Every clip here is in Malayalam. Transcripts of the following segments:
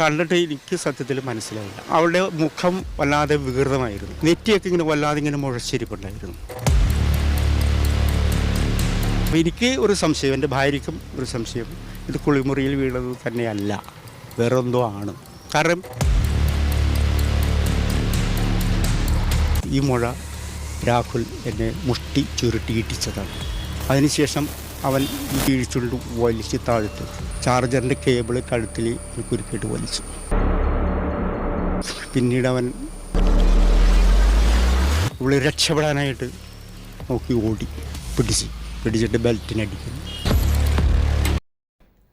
കണ്ടിട്ട് എനിക്ക് സത്യത്തിൽ മനസ്സിലായില്ല. അവളുടെ മുഖം വല്ലാതെ വികൃതമായിരുന്നു. നെറ്റിയൊക്കെ ഇങ്ങനെ വല്ലാതെ ഇങ്ങനെ മുഴച്ചിരിപ്പുണ്ടായിരുന്നു. എനിക്ക് ഒരു സംശയം എന്റെ ഭാര്യയ്ക്കും ഒരു സംശയം. ഇത് കുളിമുറിയിൽ വീണത് തന്നെയല്ല വേറെന്തോ ആണ്. കാരണം ഈ മുഴ രാഹുൽ എന്നെ മുഷ്ടി ചുരുട്ടി ഇട്ടിച്ചതാണ് അതിനുശേഷം അവൻ ഈ വലിച്ച് താഴ്ത്തു. ചാർജറിന്റെ കേബിൾ കഴുത്തിൽ കുരുക്കിയിട്ട് വലിച്ചു. പിന്നീട് അവൻ ഇവിടെ രക്ഷപ്പെടാനായിട്ട് നോക്കി ഓടി. പിടിച്ച് പിടിച്ചിട്ട് ബെൽറ്റിനടിക്കുന്നു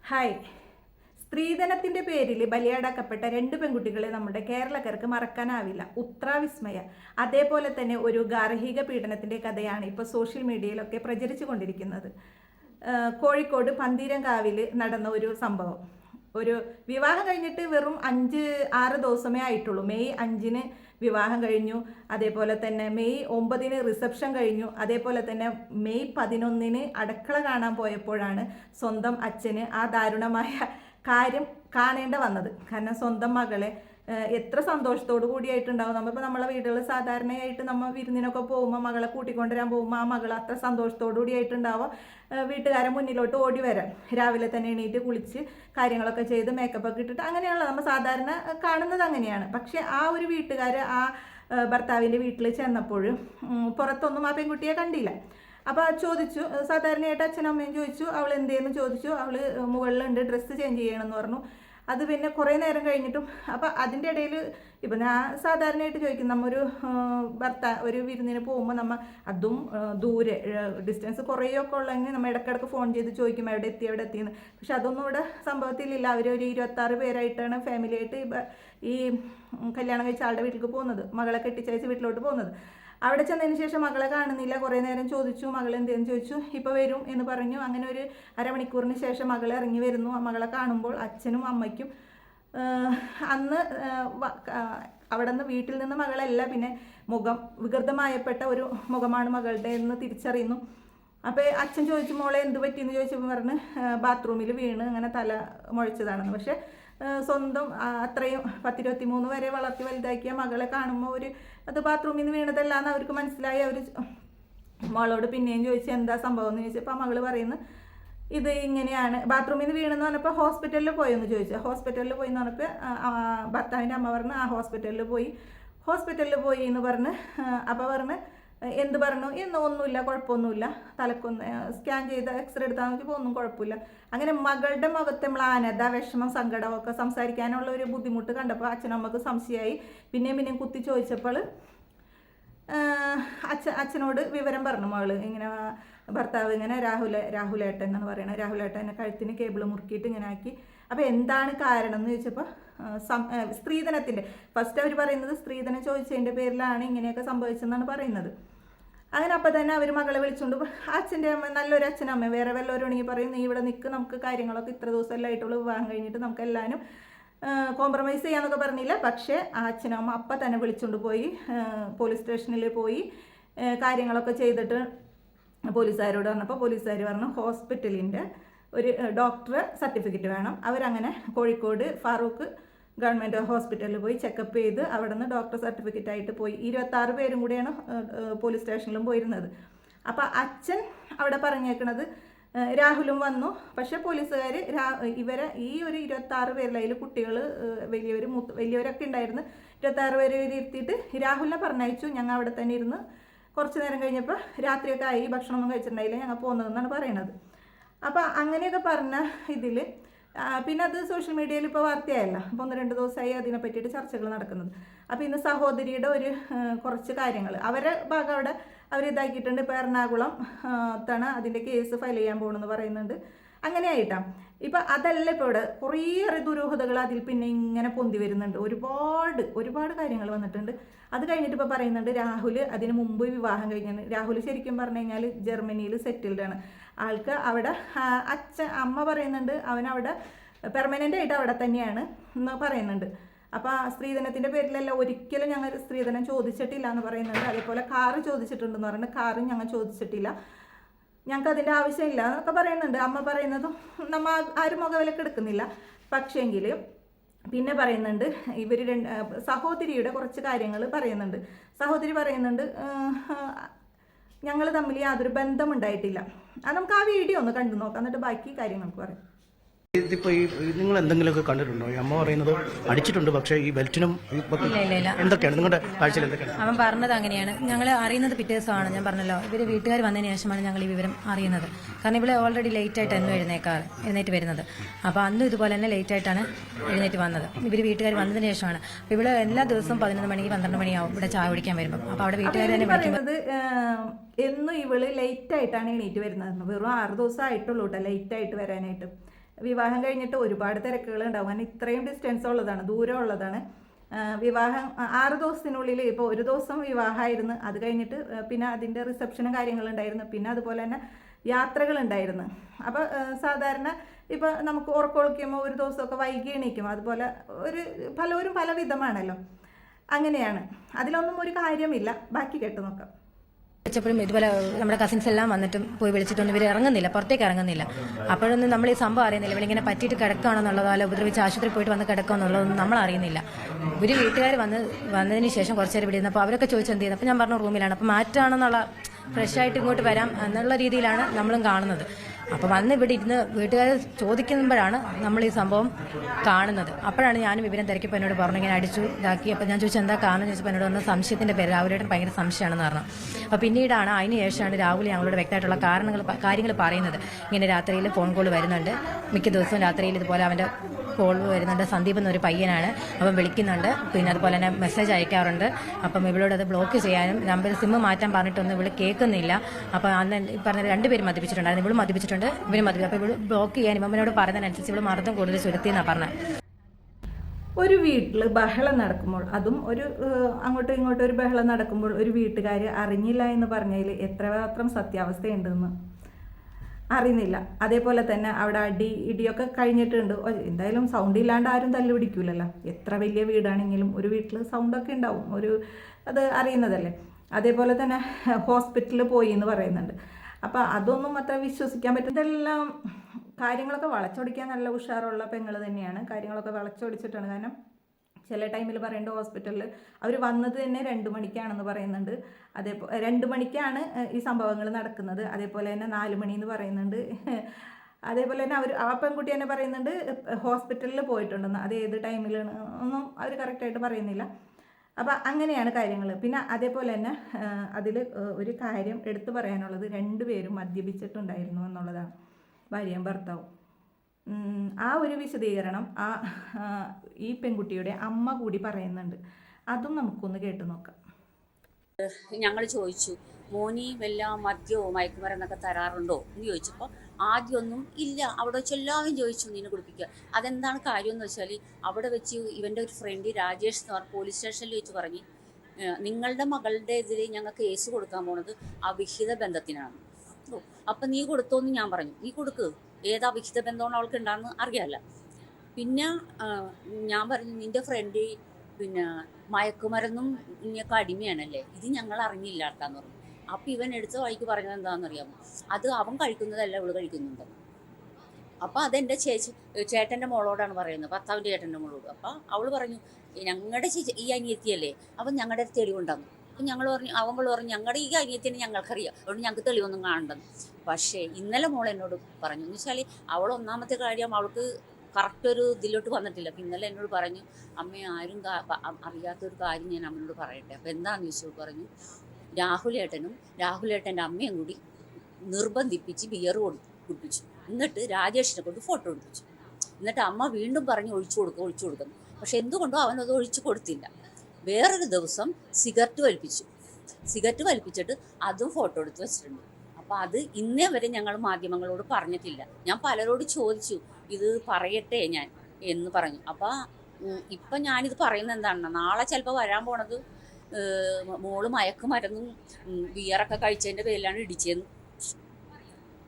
ഹായ്. സ്ത്രീധനത്തിന്റെ പേരിൽ ബലിയാടാക്കപ്പെട്ട രണ്ട് പെൺകുട്ടികളെ നമ്മുടെ കേരളക്കാർക്ക് മറക്കാനാവില്ല. ഉത്രാവിസ്മയ അതേപോലെ തന്നെ ഒരു ഗാർഹിക പീഡനത്തിന്റെ കഥയാണ് ഇപ്പോൾ സോഷ്യൽ മീഡിയയിലൊക്കെ പ്രചരിച്ചു കൊണ്ടിരിക്കുന്നത്. കോഴിക്കോട് പന്തീരങ്കാവിൽ നടന്ന ഒരു സംഭവം. ഒരു വിവാഹം കഴിഞ്ഞിട്ട് വെറും അഞ്ച് ആറ് ദിവസമേ ആയിട്ടുള്ളൂ. മെയ് അഞ്ചിന് വിവാഹം കഴിഞ്ഞു. അതേപോലെ തന്നെ മെയ് ഒമ്പതിന് റിസപ്ഷൻ കഴിഞ്ഞു. അതേപോലെ തന്നെ മെയ് പതിനൊന്നിന് അടുക്കള കാണാൻ പോയപ്പോഴാണ് സ്വന്തം അച്ഛന് ആ ദാരുണമായ കാര്യം കാണേണ്ട വന്നത്. കാരണം സ്വന്തം മകളെ എത്ര സന്തോഷത്തോടു കൂടിയായിട്ടുണ്ടാവും. നമ്മളിപ്പോൾ നമ്മളെ വീടുകളിൽ സാധാരണയായിട്ട് നമ്മൾ വിരുന്നിനൊക്കെ പോകുമ്പോൾ മകളെ കൂട്ടിക്കൊണ്ടുവരാൻ പോകുമ്പോൾ ആ മകൾ അത്ര സന്തോഷത്തോടു കൂടിയായിട്ടുണ്ടാവും. വീട്ടുകാരൻ വീട്ടുകാരെ മുന്നിലോട്ട് ഓടി വരാം. രാവിലെ തന്നെ എണീറ്റ് കുളിച്ച് കാര്യങ്ങളൊക്കെ ചെയ്ത് മേക്കപ്പ് ഒക്കെ ഇട്ടിട്ട് അങ്ങനെയുള്ള നമ്മൾ സാധാരണ കാണുന്നത് അങ്ങനെയാണ്. പക്ഷേ ആ ഒരു വീട്ടുകാർ ആ ഭർത്താവിന്റെ വീട്ടിൽ ചെന്നപ്പോൾ പുറത്തൊന്നും ആ പെൺകുട്ടിയെ കണ്ടില്ല. അപ്പോൾ ചോദിച്ചു സാധാരണയായിട്ട് അച്ഛനും അമ്മയും ചോദിച്ചു അവൾ എന്തേന്ന് ചോദിച്ചു അവൾ മുകളിലുണ്ട് ഡ്രസ്സ് ചേഞ്ച് ചെയ്യണമെന്ന് പറഞ്ഞു. അത് പിന്നെ കുറേ നേരം കഴിഞ്ഞിട്ടും അപ്പം അതിന്റെ ഇടയിൽ ഇപ്പം ഞാൻ സാധാരണയായിട്ട് ചോദിക്കും നമ്മൊരു ഭർത്താ ഒരു വിരുന്നിന് പോകുമ്പോൾ നമ്മൾ അതും ദൂരെ ഡിസ്റ്റൻസ് കുറേയൊക്കെ ഉള്ളെങ്കിൽ നമ്മൾ ഇടയ്ക്കിടയ്ക്ക് ഫോൺ ചെയ്ത് ചോദിക്കും എവിടെ എത്തി എവിടെ എത്തിയെന്ന് പക്ഷെ അതൊന്നും ഇവിടെ സംഭവത്തിലില്ല അവർ ഒരു ഇരുപത്താറ് പേരായിട്ടാണ് ഫാമിലിയായിട്ട് ഈ കല്യാണം കഴിച്ച ആളുടെ വീട്ടിലേക്ക് പോകുന്നത്. മകളെ കെട്ടിച്ചയച്ച് വീട്ടിലോട്ട് പോകുന്നത്. അവിടെ ചെന്നതിന് ശേഷം മകളെ കാണുന്നില്ല. കുറേ നേരം ചോദിച്ചു മകൾ എന്തെന്ന് ചോദിച്ചു? ഇപ്പോൾ വരും എന്ന് പറഞ്ഞു. അങ്ങനെ ഒരു അരമണിക്കൂറിന് ശേഷം മകൾ ഇറങ്ങി വരുന്നു. മകളെ കാണുമ്പോൾ അച്ഛനും അമ്മയ്ക്കും അന്ന് അവിടെ നിന്ന് വീട്ടിൽ നിന്ന് മകളല്ല പിന്നെ മുഖം വികൃതമായപ്പെട്ട ഒരു മുഖമാണ് മകളുടെ എന്ന് തിരിച്ചറിയുന്നു. അപ്പോൾ അച്ഛൻ ചോദിച്ചു മോളെ എന്ത് പറ്റിയെന്ന്? ചോദിച്ചപ്പോൾ പറഞ്ഞ് ബാത്റൂമിൽ വീണ് അങ്ങനെ തല മുഴച്ചതാണെന്ന്. പക്ഷേ സ്വന്തം അത്രയും പത്തിരുപത്തി മൂന്ന് വരെ വളർത്തി വലുതാക്കിയ മകളെ കാണുമ്പോൾ ഒരു അത് ബാത്റൂമിൽ നിന്ന് വീണതല്ല എന്ന് അവർക്ക് മനസ്സിലായി. അവർ മോളോട് പിന്നെയും ചോദിച്ചു എന്താ സംഭവം എന്ന് ചോദിച്ചപ്പോൾ ആ മകൾ പറയുന്നു ഇത് ഇങ്ങനെയാണ്. ബാത്റൂമിൽ നിന്ന് വീണെന്ന് പറഞ്ഞപ്പോൾ ഹോസ്പിറ്റലിൽ പോയെന്ന് ചോദിച്ചു. ഹോസ്പിറ്റലിൽ പോയി എന്ന് പറഞ്ഞപ്പോൾ ഭർത്താവിന്റെ അമ്മ പറഞ്ഞ് ആ ഹോസ്പിറ്റലിൽ പോയി. ഹോസ്പിറ്റലിൽ പോയി എന്ന് പറഞ്ഞ് അപ്പോൾ പറഞ്ഞ് എന്ത് പറഞ്ഞു? ഇന്ന് ഒന്നുമില്ല കുഴപ്പമൊന്നുമില്ല. തലക്കൊന്ന് സ്കാൻ ചെയ്ത് എക്സ്റേ എടുത്താൽ നോക്കിയപ്പോൾ ഒന്നും കുഴപ്പമില്ല. അങ്ങനെ മകളുടെ മുഖത്തെ മ്ലാനത വിഷമം സങ്കടമൊക്കെ സംസാരിക്കാനുള്ള ഒരു ബുദ്ധിമുട്ട് കണ്ടപ്പോൾ അച്ഛനമ്മക്ക് സംശയമായി. പിന്നെയും പിന്നെയും കുത്തി ചോദിച്ചപ്പോൾ അച്ഛ അച്ഛനോട് വിവരം പറഞ്ഞു മകൾ ഇങ്ങനെ ഭർത്താവ് ഇങ്ങനെ രാഹുല രാഹുലേട്ടൻ എന്നാണ് പറയുന്നത്. രാഹുലേട്ടൻ എന്നെ കഴുത്തിന് കേബിൾ മുറുക്കിയിട്ട് ഇങ്ങനെ ആക്കി. അപ്പോൾ എന്താണ് കാരണം എന്ന് ചോദിച്ചപ്പോൾ സ്ത്രീധനത്തിന്റെ. ഫസ്റ്റ് അവർ പറയുന്നത് സ്ത്രീധനം ചോദിച്ചതിന്റെ പേരിലാണ് ഇങ്ങനെയൊക്കെ സംഭവിച്ചതെന്നാണ് പറയുന്നത്. അങ്ങനെ അപ്പം തന്നെ അവർ മകളെ വിളിച്ചുകൊണ്ട് അച്ഛന്റെ അമ്മ നല്ലൊരു അച്ഛനമ്മ വേറെ വല്ലവരുണ്ടെങ്കിൽ പറയും നീ ഇവിടെ നിൽക്ക് നമുക്ക് കാര്യങ്ങളൊക്കെ ഇത്ര ദിവസമല്ലേ ആയിട്ടുള്ളൂ വിവാഹം കഴിഞ്ഞിട്ട് നമുക്ക് എല്ലാവരും കോംപ്രമൈസ് ചെയ്യാന്നൊക്കെ പറഞ്ഞില്ല. പക്ഷേ ആ അച്ഛനമ്മ അപ്പം തന്നെ വിളിച്ചുകൊണ്ട് പോയി പോലീസ് സ്റ്റേഷനിൽ പോയി കാര്യങ്ങളൊക്കെ ചെയ്തിട്ട് പോലീസുകാരോട് പറഞ്ഞപ്പോൾ പോലീസുകാർ പറഞ്ഞു ഹോസ്പിറ്റലിന്റെ ഒരു ഡോക്ടർ സർട്ടിഫിക്കറ്റ് വേണം. അവരങ്ങനെ കോഴിക്കോട് ഫാറൂഖ് ഗവൺമെന്റ് ഹോസ്പിറ്റലിൽ പോയി ചെക്കപ്പ് ചെയ്ത് അവിടെ നിന്ന് ഡോക്ടർ സർട്ടിഫിക്കറ്റ് ആയിട്ട് പോയി. ഇരുപത്താറ് പേരും കൂടിയാണ് പോലീസ് സ്റ്റേഷനിലും പോയിരുന്നത്. അപ്പോൾ അച്ഛൻ അവിടെ പറഞ്ഞേക്കണത് രാഹുലും വന്നു. പക്ഷെ പോലീസുകാർ രാ ഇവരെ ഈ ഒരു ഇരുപത്താറ് പേരിൽ അതിൽ കുട്ടികൾ വലിയവർ മൂത്ത് വലിയവരൊക്കെ ഉണ്ടായിരുന്നു. ഇരുപത്താറ് പേര് ഇരുത്തിയിട്ട് രാഹുലിനെ പറഞ്ഞയച്ചു. ഞങ്ങൾ അവിടെ തന്നെ ഇരുന്ന് കുറച്ച് നേരം കഴിഞ്ഞപ്പോൾ രാത്രിയൊക്കെ ആയി ഭക്ഷണമൊന്നും കഴിച്ചിട്ടുണ്ടായില്ല ഞങ്ങൾ പോകുന്നതെന്നാണ് പറയണത്. അപ്പോൾ അങ്ങനെയൊക്കെ പറഞ്ഞ ഇതിൽ പിന്നെ അത് സോഷ്യൽ മീഡിയയിൽ ഇപ്പോൾ വാർത്തയായല്ല. അപ്പോൾ ഒന്ന് രണ്ട് ദിവസമായി അതിനെ പറ്റിയിട്ട് ചർച്ചകൾ നടക്കുന്നത്. അപ്പോൾ ഇന്ന് സഹോദരിയുടെ ഒരു കുറച്ച് കാര്യങ്ങൾ അവരെ ഭാഗം അവിടെ അവർ ഇതാക്കിയിട്ടുണ്ട്. ഇപ്പോൾ എറണാകുളം ത്താണ് അതിന്റെ കേസ് ഫയൽ ചെയ്യാൻ പോകണമെന്ന് പറയുന്നുണ്ട്. അങ്ങനെ ആയിട്ടാ ഇപ്പം അതല്ല ഇപ്പോൾ ഇവിടെ. കുറേയേറെ ദുരൂഹതകൾ അതിൽ പിന്നെ ഇങ്ങനെ പൊന്തി വരുന്നുണ്ട്. ഒരുപാട് ഒരുപാട് കാര്യങ്ങൾ വന്നിട്ടുണ്ട്. അത് കഴിഞ്ഞിട്ട് ഇപ്പോൾ പറയുന്നുണ്ട് രാഹുൽ അതിന് മുമ്പ് വിവാഹം കഴിഞ്ഞാണ്. രാഹുൽ ശരിക്കും പറഞ്ഞു കഴിഞ്ഞാൽ ജർമ്മനിയിൽ സെറ്റിൽഡ് ആണ്. ആൾക്ക് അവിടെ അച്ഛൻ അമ്മ പറയുന്നുണ്ട് അവൻ അവിടെ പെർമനന്റ് ആയിട്ട് അവിടെ തന്നെയാണ് എന്ന് പറയുന്നുണ്ട്. അപ്പോൾ ആ സ്ത്രീധനത്തിന്റെ പേരിലല്ല ഒരിക്കലും ഞങ്ങൾ സ്ത്രീധനം ചോദിച്ചിട്ടില്ല എന്ന് പറയുന്നുണ്ട്. അതേപോലെ കാറ് ചോദിച്ചിട്ടുണ്ടെന്ന് പറയുന്നത് കാറും ഞങ്ങൾ ചോദിച്ചിട്ടില്ല. ഞങ്ങൾക്ക് അതിന്റെ ആവശ്യമില്ല എന്നൊക്കെ പറയുന്നുണ്ട്. അമ്മ പറയുന്നതും നമ്മൾ ആരും മുഖവിലക്ക് എടുക്കുന്നില്ല. പക്ഷേങ്കിൽ പിന്നെ പറയുന്നുണ്ട് ഇവർ രണ്ട് സഹോദരിയുടെ കുറച്ച് കാര്യങ്ങൾ പറയുന്നുണ്ട്. സഹോദരി പറയുന്നുണ്ട് ഞങ്ങൾ തമ്മിൽ യാതൊരു ബന്ധമുണ്ടായിട്ടില്ല. അത് നമുക്ക് ആ വീഡിയോ ഒന്ന് കണ്ടു നോക്കാം. എന്നിട്ട് ബാക്കി കാര്യങ്ങൾക്ക് പറയാം. ഇതിപ്പോ ഈ നിങ്ങൾ എന്തെങ്കിലുമൊക്കെ കണ്ടിട്ടുണ്ടോ? ഈ അമ്മ പറയുന്നത് അടിച്ചിട്ടുണ്ട് പക്ഷേ ഈ ബെൽറ്റിനും ഈ ഇല്ല ഇല്ല ഇല്ല. എന്തൊക്കെയാണ്? നിങ്ങളുടെ കാഴ്ചയിൽ എന്തൊക്കെയാണ്? അവൻ പറഞ്ഞത് അങ്ങനെയാണ്. ഞങ്ങൾ അറിയുന്നത് പിറ്റേ ദിവസമാണ്. ഞാൻ പറഞ്ഞല്ലോ ഇവർ വീട്ടുകാർ വന്നതിന് ശേഷമാണ് ഞങ്ങൾ ഈ വിവരം അറിയുന്നത്. കാരണം ഇവിടെ ഓൾറെഡി ലേറ്റ് ആയിട്ട് എന്നും എഴുന്നേക്കാറ് എഴുന്നേറ്റ് വരുന്നത്. അപ്പോൾ അന്നും ഇതുപോലെ തന്നെ ലേറ്റ് ആയിട്ടാണ് എഴുന്നേറ്റ് വന്നത്. ഇവർ വീട്ടുകാർ വന്നതിന് ശേഷമാണ്. അപ്പോൾ ഇവിടെ എല്ലാ ദിവസവും പതിനൊന്ന് മണിക്ക് പന്ത്രണ്ട് മണിയാവും ഇവിടെ ചായ കുടിക്കാൻ വരുമ്പോൾ അപ്പോൾ അവിടെ വീട്ടുകാർ തന്നെ ഇവർ ആഹ്, എന്നും ഇവൾ ലേറ്റ് ആയിട്ടാണ് എണീറ്റ് വരുന്നത്. വെറും ആറ് ദിവസം ആയിട്ടുള്ളൂ കേട്ടോ ലേറ്റ് ആയിട്ട് വരാനായിട്ട്. വിവാഹം കഴിഞ്ഞിട്ട് ഒരുപാട് തിരക്കുകൾ ഉണ്ടാവും കാരണം ഇത്രയും ഡിസ്റ്റൻസ് ഉള്ളതാണ് ദൂരം ഉള്ളതാണ്. വിവാഹം ആറ് ദിവസത്തിനുള്ളിൽ ഇപ്പോൾ ഒരു ദിവസം വിവാഹമായിരുന്നു. അത് കഴിഞ്ഞിട്ട് പിന്നെ അതിന്റെ റിസപ്ഷനും കാര്യങ്ങളുണ്ടായിരുന്നു പിന്നെ അതുപോലെ തന്നെ യാത്രകളുണ്ടായിരുന്നു അപ്പോൾ സാധാരണ ഇപ്പോൾ നമുക്ക് ഉറക്കൊളിക്കുമ്പോൾ ഒരു ദിവസമൊക്കെ വൈകി എണീക്കും. അതുപോലെ ഒരു പലവരും പല വിധമാണല്ലോ അങ്ങനെയാണ്. അതിലൊന്നും ഒരു കാര്യമില്ല. ബാക്കി കേട്ട് നോക്കാം. വിളിച്ചപ്പോഴും ഇതുപോലെ നമ്മുടെ കസിൻസ് എല്ലാം വന്നിട്ടും പോയി വിളിച്ചിട്ടൊന്നും ഇവർ ഇറങ്ങുന്നില്ല പുറത്തേക്ക് ഇറങ്ങുന്നില്ല. അപ്പോഴൊന്നും നമ്മൾ ഈ സംഭവം അറിയുന്നില്ല. ഇവളിങ്ങനെ പറ്റിയിട്ട് കിടക്കുകയാണെന്നുള്ളതോ അല്ല ഉപദ്രവിച്ച് ആശുപത്രി പോയിട്ട് വന്ന് കിടക്കുകയെന്നുള്ളതൊന്നും നമ്മൾ അറിയുന്നില്ല. ഒരു വീട്ടുകാർ വന്ന് വന്നതിന് ശേഷം കുറച്ച് നേരം ഇവിടെ ഇരുന്നപ്പോൾ അവരൊക്കെ ചോദിച്ചു എന്ത് ചെയ്യുന്നത് അപ്പോൾ ഞാൻ പറഞ്ഞു റൂമിലാണ്. അപ്പോൾ മാറ്റാണെന്നുള്ള ഫ്രഷ് ആയിട്ട് ഇങ്ങോട്ട് വരാം എന്നുള്ള രീതിയിലാണ് നമ്മളും കാണുന്നത്. അപ്പോൾ വന്ന് ഇവിടെ ഇരുന്ന് വീട്ടുകാർ ചോദിക്കുമ്പോഴാണ് നമ്മൾ ഈ സംഭവം കാണുന്നത്. അപ്പോഴാണ് ഞാനും വിവരം തിരക്കിപ്പോ എന്നോട് പറഞ്ഞു ഇങ്ങനെ അടിച്ചു ഇതാക്കി. അപ്പോൾ ഞാൻ ചോദിച്ചു എന്താ കാരണം? ചോദിച്ചപ്പോൾ എന്നോട് പറഞ്ഞ സംശയത്തിന്റെ പേര് രാഹുലേട്ടൻ ഭയങ്കര സംശയമാണെന്ന് പറഞ്ഞു. അപ്പോൾ പിന്നീടാണ് അതിന് ശേഷമാണ് രാഹുൽ ഞങ്ങളോട് വ്യക്തമായിട്ടുള്ള കാരണങ്ങൾ കാര്യങ്ങൾ പറയുന്നത്. ഇങ്ങനെ രാത്രിയിൽ ഫോൺ കോൾ വരുന്നുണ്ട്. മിക്ക ദിവസവും രാത്രിയിൽ ഇതുപോലെ അവന്റെ കോൾ വരുന്നുണ്ട്. സന്ദീപ് എന്നൊരു പയ്യനാണ്. അപ്പം വിളിക്കുന്നുണ്ട്. പിന്നെ അതുപോലെ തന്നെ മെസ്സേജ് അയക്കാറുണ്ട്. അപ്പം ഇവളോട് അത് ബ്ലോക്ക് ചെയ്യാനും നമ്പർ സിമ്മ് മാറ്റാൻ പറഞ്ഞിട്ടൊന്നും ഇവൾ കേൾക്കുന്നില്ല. അപ്പം അന്ന് പറഞ്ഞ രണ്ടുപേരും മദ്യപിച്ചിട്ടുണ്ടായിരുന്നു. ഇവൾ മദ്യപിച്ചിട്ടുണ്ട്. ഇവരും മദ്യപിച്ചു അപ്പം ഇവൾ ബ്ലോക്ക് ചെയ്യാൻ ഇവനോട് പറയുന്നതിനനുസരിച്ച് ഇവൾ മർദ്ദം കൂടുതൽ ചുരുത്തി എന്നാണ് പറഞ്ഞത് ഒരു വീട്ടിൽ ബഹളം നടക്കുമ്പോൾ അതും ഒരു അങ്ങോട്ടും ഇങ്ങോട്ടും ഒരു ബഹളം നടക്കുമ്പോൾ ഒരു വീട്ടുകാർ അറിഞ്ഞില്ല എന്ന് പറഞ്ഞതിൽ എത്രമാത്രം സത്യാവസ്ഥയുണ്ടെന്ന്? അറിയുന്നില്ല. അതേപോലെ തന്നെ അവിടെ അടി ഇടിയൊക്കെ കഴിഞ്ഞിട്ടുണ്ട്. എന്തായാലും സൗണ്ട് ഇല്ലാണ്ട് ആരും തല്ലു പിടിക്കൂലല്ലോ. എത്ര വലിയ വീടാണെങ്കിലും ഒരു വീട്ടിൽ സൗണ്ടൊക്കെ ഉണ്ടാവും. ഒരു അത് അറിയുന്നതല്ലേ. അതേപോലെ തന്നെ ഹോസ്പിറ്റലിൽ പോയി എന്ന് പറയുന്നുണ്ട്. അപ്പോൾ അതൊന്നും അത്ര വിശ്വസിക്കാൻ പറ്റും ഇതെല്ലാം കാര്യങ്ങളൊക്കെ വളച്ചൊടിക്കാൻ നല്ല ഉഷാറുള്ള പെങ്ങൾ തന്നെയാണ്. കാര്യങ്ങളൊക്കെ വളച്ചൊടിച്ചിട്ടാണ്. കാരണം ചില ടൈമിൽ പറയേണ്ട ഹോസ്പിറ്റലിൽ അവർ വന്നത് തന്നെ രണ്ട് മണിക്കാണെന്ന് പറയുന്നുണ്ട്. അതേപോലെ രണ്ട് മണിക്കാണ് ഈ സംഭവങ്ങൾ നടക്കുന്നത്. അതേപോലെ തന്നെ നാല് മണി എന്ന് പറയുന്നുണ്ട്. അതേപോലെ തന്നെ അവർ ആ പെൺകുട്ടി തന്നെ പറയുന്നുണ്ട് ഹോസ്പിറ്റലിൽ പോയിട്ടുണ്ടെന്ന്. അത് ഏത് ടൈമിലാണ് ഒന്നും അവർ കറക്റ്റായിട്ട് പറയുന്നില്ല. അപ്പോൾ അങ്ങനെയാണ് കാര്യങ്ങൾ. പിന്നെ അതേപോലെ തന്നെ അതിൽ ഒരു കാര്യം എടുത്തു പറയാനുള്ളത് രണ്ടുപേരും മദ്യപിച്ചിട്ടുണ്ടായിരുന്നു എന്നുള്ളതാണ്. ഭാര്യയും ഭർത്താവും. ആ ഒരു വിശദീകരണം ആ ഈ പെൺകുട്ടിയുടെ അമ്മ കൂടി പറയുന്നുണ്ട്. അതും നമുക്കൊന്ന് കേട്ടു നോക്കാം. ഞങ്ങൾ ചോദിച്ചു മോനി വല്ല മദ്യമോ മയക്കുമരുന്നൊക്കെ തരാറുണ്ടോ? എന്ന് ചോദിച്ചപ്പോൾ ആദ്യമൊന്നും ഇല്ല. അവിടെ വെച്ച് എല്ലാവരും ചോദിച്ചു നിന്നെ കുടിപ്പിക്കുക. അതെന്താണ് കാര്യം എന്ന് വെച്ചാൽ അവിടെ വെച്ച് ഇവന്റെ ഒരു ഫ്രണ്ട് രാജേഷ് എന്ന് പറഞ്ഞ പോലീസ് സ്റ്റേഷനിൽ വെച്ച് പറഞ്ഞ് "ഏഹ്, നിങ്ങളുടെ മകളുടെ എതിരെ ഞങ്ങൾ കേസ് കൊടുക്കാൻ പോണത് അവിഹിത ബന്ധത്തിനാണ്. അപ്പം നീ കൊടുത്തോന്ന് ഞാൻ പറഞ്ഞു. നീ കൊടുക്ക്. ഏത് അവിഹിത ബന്ധമാണ് അവൾക്ക് ഉണ്ടാകുന്ന അറിയാമല്ല പിന്നെ ഞാൻ പറഞ്ഞു നിന്റെ ഫ്രണ്ട് പിന്നെ മയക്കുമരുന്നും ഇങ്ങനെയൊക്കെ അടിമയാണല്ലേ? ഇത് ഞങ്ങൾ അറിഞ്ഞില്ല ആർക്കാന്ന് പറഞ്ഞു. അപ്പം ഇവൻ എടുത്ത വഴിക്ക് പറഞ്ഞത് എന്താണെന്നറിയാമോ അത് അവൻ കഴിക്കുന്നതല്ല അവൾ കഴിക്കുന്നുണ്ട്. അപ്പം അതെന്റെ ചേച്ചി ചേട്ടന്റെ മോളോടാണ് പറയുന്നത് ഭർത്താവിന്റെ ചേട്ടന്റെ മോളോട്. അപ്പം അവൾ പറഞ്ഞു ഞങ്ങളുടെ ചേച്ചി ഈ അനിയത്തിയല്ലേ? അപ്പം ഞങ്ങളുടെ ഒരു തെളിവുണ്ടാകും അപ്പം ഞങ്ങൾ പറഞ്ഞു അവങ്ങൾ പറഞ്ഞു ഞങ്ങളുടെ ഈ കാര്യത്തിന് ഞങ്ങൾക്കറിയാം. അതുകൊണ്ട് ഞങ്ങൾക്ക് തെളിവൊന്നും കാണണ്ടെന്ന്. പക്ഷേ ഇന്നലെ മോൾ എന്നോട് പറഞ്ഞു എന്ന് വെച്ചാൽ അവൾ ഒന്നാമത്തെ കാര്യം അവൾക്ക് കറക്റ്റ് ഒരു ഇതിലോട്ട് വന്നിട്ടില്ല. അപ്പം ഇന്നലെ എന്നോട് പറഞ്ഞു അമ്മ ആരും അറിയാത്തൊരു കാര്യം ഞാൻ അമ്മയോട് പറയട്ടെ. അപ്പം എന്താണെന്ന് ചോദിച്ചു പറഞ്ഞു രാഹുലേട്ടനും രാഹുലേട്ടന്റെ അമ്മയും കൂടി നിർബന്ധിപ്പിച്ച് ബിയർ കൊടു കുടിപ്പിച്ചു. എന്നിട്ട് രാജേഷിനെ കൊണ്ട് ഫോട്ടോ എടുപ്പിച്ചു. എന്നിട്ട് അമ്മ വീണ്ടും പറഞ്ഞ് ഒഴിച്ചു കൊടുക്കുക ഒഴിച്ചു കൊടുക്കുന്നു. പക്ഷെ എന്തുകൊണ്ടോ അവനത് ഒഴിച്ചു കൊടുത്തില്ല. വേറൊരു ദിവസം സിഗരറ്റ് വലിപ്പിച്ചു. സിഗരറ്റ് വലിപ്പിച്ചിട്ട് അതും ഫോട്ടോ എടുത്ത് വെച്ചിട്ടുണ്ട്. അപ്പോൾ അത് ഇന്നേ വരെ ഞങ്ങൾ മാധ്യമങ്ങളോട് പറഞ്ഞിട്ടില്ല. ഞാൻ പലരോട് ചോദിച്ചു ഇത് പറയട്ടെ ഞാൻ എന്ന് പറഞ്ഞു. അപ്പോൾ ഇപ്പം ഞാനിത് പറയുന്നത് എന്താണ്? നാളെ ചിലപ്പോൾ വരാൻ പോണത് മോൾ മയക്കുമരുന്നും മരുന്നും ബിയറൊക്കെ കഴിച്ചതിന്റെ പേരിലാണ് ഇടിച്ചതെന്ന്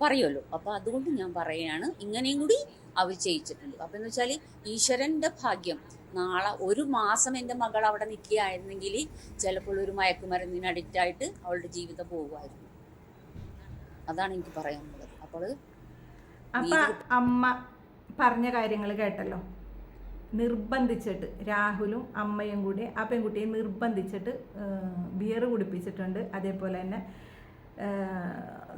പറയുമല്ലോ. അപ്പോൾ അതുകൊണ്ട് ഞാൻ പറയുകയാണ് ഇങ്ങനെയും കൂടി അവർ ചെയ്യിച്ചിട്ടുണ്ട്. അപ്പം എന്ന് വെച്ചാൽ ഈശ്വരന്റെ ഭാഗ്യം നാളെ ഒരു മാസം എന്റെ മകൾ അവിടെ നിൽക്കുകയായിരുന്നെങ്കിൽ ചിലപ്പോൾ ഒരു മയക്കുമരുന്നിന് അഡിക്റ്റ് ആയിട്ട് അവളുടെ ജീവിതം പോകുമായിരുന്നു. അതാണ് എനിക്ക് പറയാനുള്ളത്. അപ്പോൾ അപ്പൊ അമ്മ പറഞ്ഞ കാര്യങ്ങൾ കേട്ടല്ലോ. നിർബന്ധിച്ചിട്ട് രാഹുലും അമ്മയും കൂടി ആ പെൺകുട്ടിയെ നിർബന്ധിച്ചിട്ട് ബിയർ കുടിപ്പിച്ചിട്ടുണ്ട്. അതേപോലെ തന്നെ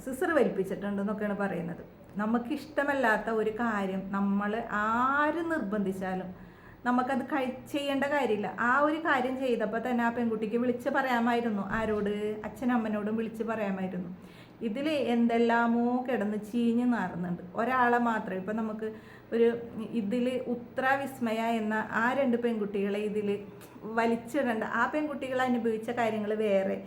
സിസർ വലിപ്പിച്ചിട്ടുണ്ട് എന്നൊക്കെയാണ് പറയുന്നത്. നമുക്കിഷ്ടമല്ലാത്ത ഒരു കാര്യം നമ്മൾ ആര് നിർബന്ധിച്ചാലും നമുക്കത് ചെയ്യേണ്ട കാര്യമില്ല. ആ ഒരു കാര്യം ചെയ്തപ്പോൾ തന്നെ ആ പെൺകുട്ടിക്ക് വിളിച്ച് പറയാമായിരുന്നു. ആരോട്? അച്ഛനമ്മനോടും വിളിച്ച് പറയാമായിരുന്നു. ഇതിൽ എന്തെല്ലാമോ കിടന്ന് ചീഞ്ഞ് നാറുന്നുണ്ട്. ഒരാളെ മാത്രം. ഇപ്പം നമുക്ക് ഒരു ഇതിൽ ഉത്ര വിസ്മയ എന്ന ആ രണ്ട് പെൺകുട്ടികളെ ഇതിൽ വലിച്ചിടേണ്ട. ആ പെൺകുട്ടികൾ അനുഭവിച്ച കാര്യങ്ങൾ വേറെ.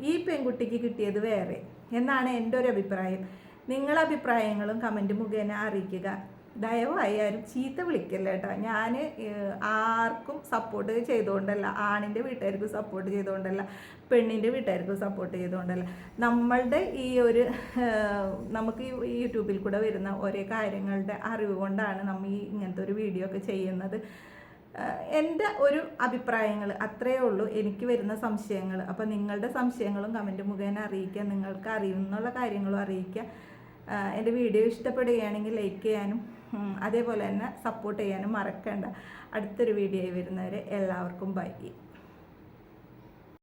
ഈ പെൺകുട്ടിക്ക് കിട്ടിയത് വേറെ. എന്നാണ് എന്റെ ഒരു അഭിപ്രായം. നിങ്ങളഭിപ്രായങ്ങളും കമന്റ് മുഖേന അറിയിക്കുക. ദയവായി ആരും ചീത്ത വിളിക്കല്ല കേട്ടോ ഞാൻ ആർക്കും സപ്പോർട്ട് ചെയ്തുകൊണ്ടല്ല ആണിന്റെ വീട്ടുകാർക്കും സപ്പോർട്ട് ചെയ്തുകൊണ്ടല്ല പെണ്ണിന്റെ വീട്ടുകാർക്കും സപ്പോർട്ട് ചെയ്തുകൊണ്ടല്ല നമ്മളുടെ ഈ ഒരു നമുക്ക് ഈ യൂട്യൂബിൽ കൂടെ വരുന്ന ഓരോ കാര്യങ്ങളുടെ അറിവ് കൊണ്ടാണ് നമ്മൾ ഈ ഇങ്ങനത്തെ ഒരു വീഡിയോ ഒക്കെ ചെയ്യുന്നത്. എന്റെ ഒരു അഭിപ്രായങ്ങൾ അത്രയേ ഉള്ളൂ. എനിക്ക് വരുന്ന സംശയങ്ങൾ അപ്പോൾ നിങ്ങളുടെ സംശയങ്ങളും കമന്റ് മുഖേന അറിയിക്കുക. നിങ്ങൾക്ക് അറിയുന്നുള്ള കാര്യങ്ങളും അറിയിക്കുക. എന്റെ വീഡിയോ ഇഷ്ടപ്പെടുകയാണെങ്കിൽ ലൈക്ക് ചെയ്യാനും അതേപോലെ തന്നെ സപ്പോർട്ട് ചെയ്യാനും മറക്കണ്ട. അടുത്തൊരു വീഡിയോയിൽ വരുന്നവരെ എല്ലാവർക്കും ബൈ